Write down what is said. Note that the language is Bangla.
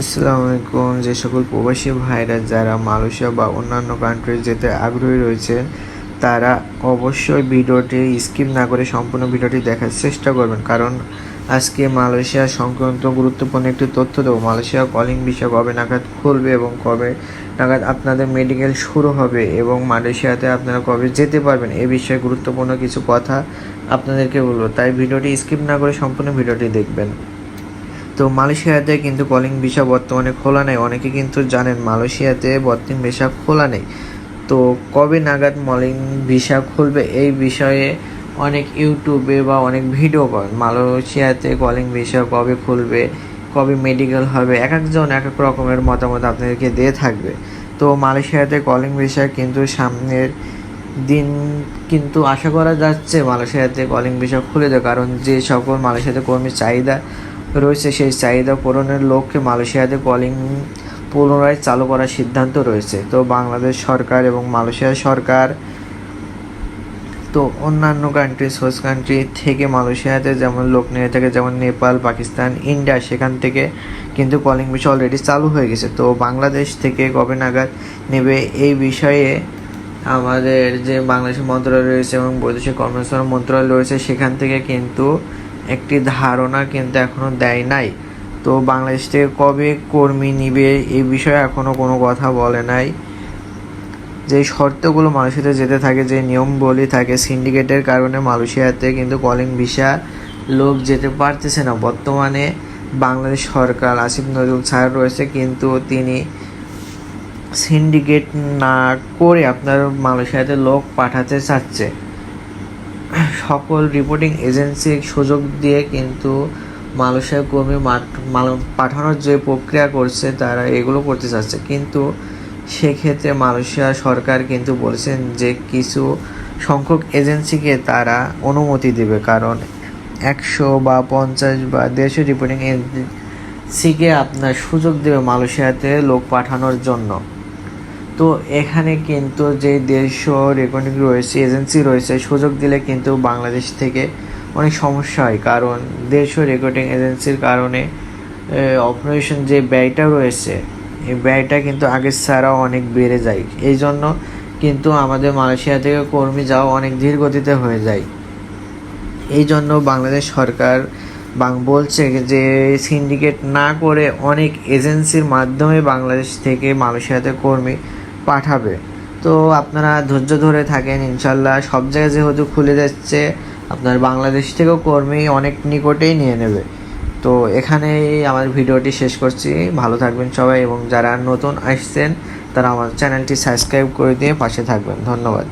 আসসালামু আলাইকুম। যে সকল প্রবাসী ভাইরা যারা মালয়েশিয়া বা অন্যান্য কান্ট্রি যেতে আগ্রহী রয়েছে তারা অবশ্যই ভিডিওটি স্কিপ না করে সম্পূর্ণ ভিডিওটি দেখার চেষ্টা করবেন। কারণ আজকে মালয়েশিয়া সংক্রান্ত গুরুত্বপূর্ণ একটি তথ্য দেবো। মালয়েশিয়া কলিং বিষয় কবে নাগাদ খুলবে এবং কবে নাগাদ আপনাদের মেডিকেল শুরু হবে এবং মালয়েশিয়াতে আপনারা কবে যেতে পারবেন, এ বিষয়ে গুরুত্বপূর্ণ কিছু কথা আপনাদেরকে বলব। তাই ভিডিওটি স্কিপ না করে সম্পূর্ণ ভিডিওটি দেখবেন। তো মালয়েশিয়াতে কিন্তু কলিং ভিসা বর্তমানে খোলা নেই। অনেকে কিন্তু জানেন মালয়েশিয়াতে বর্তমান ভিসা খোলা নেই। তো কবে নাগাদ মলিং ভিসা খুলবে এই বিষয়ে অনেক ইউটিউবে বা অনেক ভিডিও পাবেন মালয়েশিয়াতে কলিং ভিসা কবে খুলবে, কবে মেডিকেল হবে, এক একজন এক এক রকমের মতামত আপনাদেরকে দিয়ে থাকবে। তো মালয়েশিয়াতে কলিং ভিসা কিন্তু সামনের দিন কিন্তু আশা করা যাচ্ছে মালয়েশিয়াতে কলিং ভিসা খুলে দেয় কারণ যে সকল মালয়েশিয়াতে কর্মীর চাহিদা রয়েছে সেই চাহিদা পূরণের লক্ষ্যে মালয়েশিয়াতে কলিং পুনরায় চালু করার সিদ্ধান্ত রয়েছে। তো বাংলাদেশ সরকার এবং মালয়েশিয়া সরকার, তো অন্যান্য কান্ট্রি সোর্স কান্ট্রি থেকে মালয়েশিয়াতে যেমন লোক নিয়ে থাকে যেমন নেপাল, পাকিস্তান, ইন্ডিয়া, সেখান থেকে কিন্তু কলিং বিষয় অলরেডি চালু হয়ে গেছে। তো বাংলাদেশ থেকে কবে নাগাদ নেবে এই বিষয়ে আমাদের যে বাংলাদেশ মন্ত্রণালয় রয়েছে এবং বৈদেশিক কর্মসংস্থান মন্ত্রণালয় রয়েছে, সেখান থেকে কিন্তু একটি ধারণা কিন্তু এখনও দেয় নাই। তো বাংলাদেশ থেকে কবে কর্মী নিবে এই বিষয়ে এখনও কোনো কথা বলে নাই। যে শর্তগুলো মালয়েশিয়াতে যেতে থাকে, যে নিয়ম বলি থাকে, সিন্ডিকেটের কারণে মালয়েশিয়াতে কিন্তু কলিং ভিসা লোক যেতে পারতেছে না। বর্তমানে বাংলাদেশ সরকার আসিফ নজরুল স্যার রয়েছে, কিন্তু তিনি সিন্ডিকেট না করে আপনার মালয়েশিয়াতে লোক পাঠাতে চাচ্ছে। সকল রিপোর্টিং এজেন্সি সুযোগ দিয়ে কিন্তু মালয়েশিয়া কর্মী পাঠানোর যে প্রক্রিয়া করছে, তারা এগুলো করতে চাচ্ছে। কিন্তু সেক্ষেত্রে মালয়েশিয়া সরকার কিন্তু বলেছেন যে কিছু সংখ্যক এজেন্সিকে তারা অনুমতি দেবে। কারণ একশো বা পঞ্চাশ বা দেড়শো রিপোর্টিং এজেন্সিকে আপনার সুযোগ দেবে মালয়েশিয়াতে লোক পাঠানোর জন্য। তো এখানে কিন্তু যে দেড়শো রেকর্ডিং রয়েছে এজেন্সি রয়েছে, সুযোগ দিলে কিন্তু বাংলাদেশ থেকে অনেক সমস্যা হয়। কারণ দেড়শো রেকর্ডিং এজেন্সির কারণে অপারেশন যে ব্যয়টা রয়েছে, এই ব্যয়টা কিন্তু আগের ছাড়াও অনেক বেড়ে যায়। এই জন্য কিন্তু আমাদের মালয়েশিয়া থেকে কর্মী যাওয়া অনেক ধীর গতিতে হয়ে যায়। এই জন্য বাংলাদেশ সরকার বলছে যে সিন্ডিকেট না করে অনেক এজেন্সির মাধ্যমে বাংলাদেশ থেকে মালয়েশিয়াতে কর্মী পাঠাবে। তো আপনারা ধৈর্য ধরে থাকেন, ইনশাল্লাহ। সব জায়গায় যেহেতু খুলে যাচ্ছে, আপনার বাংলাদেশ থেকেও কর্মী অনেক নিকটেই নিয়ে নেবে। তো এখানেই আমার ভিডিওটি শেষ করছি। ভালো থাকবেন সবাই এবং যারা নতুন আসছেন, তারা আমার চ্যানেলটি সাবস্ক্রাইব করে দিয়ে পাশে থাকবেন। ধন্যবাদ।